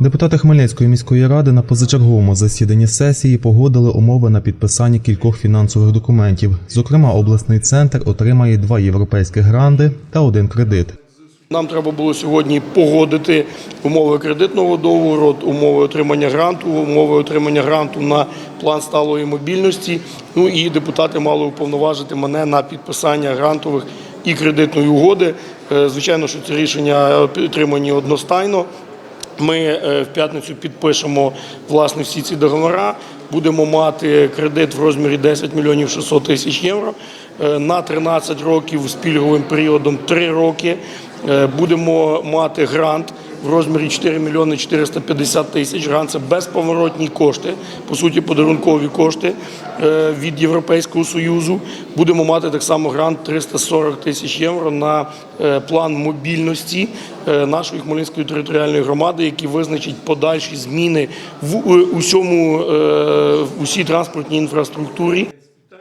Депутати Хмельницької міської ради на позачерговому засіданні сесії погодили умови на підписання кількох фінансових документів. Зокрема, обласний центр отримає два європейські гранди та один кредит. Нам треба було сьогодні погодити умови кредитного договору, умови отримання гранту, умови отримання гранту на план сталої мобільності. Ну і депутати мали уповноважити мене на підписання грантових і кредитної угоди. Е, Звичайно, що ці рішення підтримані одностайно. Ми е, в п'ятницю підпишемо власне всі ці договори. Будемо мати кредит в розмірі 10 мільйонів 600 тисяч євро е, на 13 років з пільговим періодом 3 роки. Е, Будемо мати грант в розмірі 4 мільйони 450 тисяч. Грант це безповоротні кошти, по суті, подарункові кошти е, від Європейського союзу. Будемо мати так само грант 340 тисяч євро на е, план мобільності е, нашої Хмельницької територіальної громади, які визначить подальші зміни в усьому усій транспортній інфраструктурі.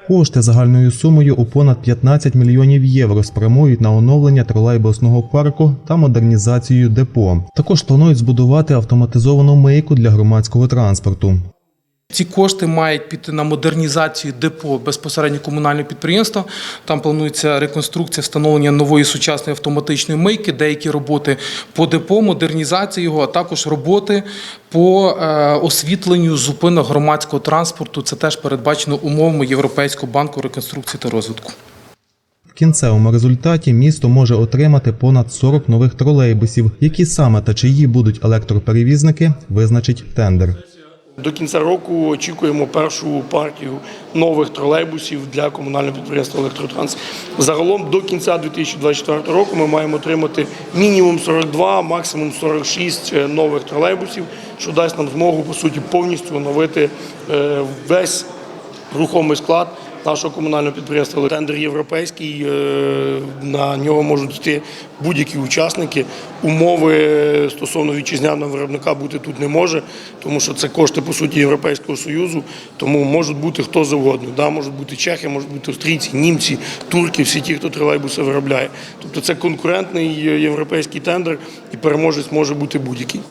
Кошти загальною сумою у понад 15 мільйонів євро спрямують на оновлення тролейбусного парку та модернізацію депо. Також планують збудувати автоматизовану мийку для громадського транспорту. Ці кошти мають піти на модернізацію депо безпосередньо комунального підприємства. Там планується реконструкція, встановлення нової сучасної автоматичної мийки, деякі роботи по депо, модернізація його, а також роботи по е, освітленню зупинок громадського транспорту. Це теж передбачено умовами Європейського банку реконструкції та розвитку. В кінцевому результаті місто може отримати понад 40 нових тролейбусів, які саме та чиї будуть електроперевізники, визначить тендер. До кінця року очікуємо першу партію нових тролейбусів для комунального підприємства Електротранс. Загалом до кінця 2024 року ми маємо отримати мінімум 42, максимум 46 нових тролейбусів, що дасть нам змогу по суті повністю оновити е, весь рухомий склад нашого комунального підприємства. Тендер європейський, е, на нього можуть йти будь-які учасники. Умови стосовно вітчизняного виробника бути тут не може, тому що це кошти по суті Європейського Союзу, тому можуть бути хто завгодно. Да, можуть бути чехи, можуть бути австрійці, німці, турки, всі ті, хто тролейбуси виробляє. Тобто це конкурентний європейський тендер і переможець може бути будь-який.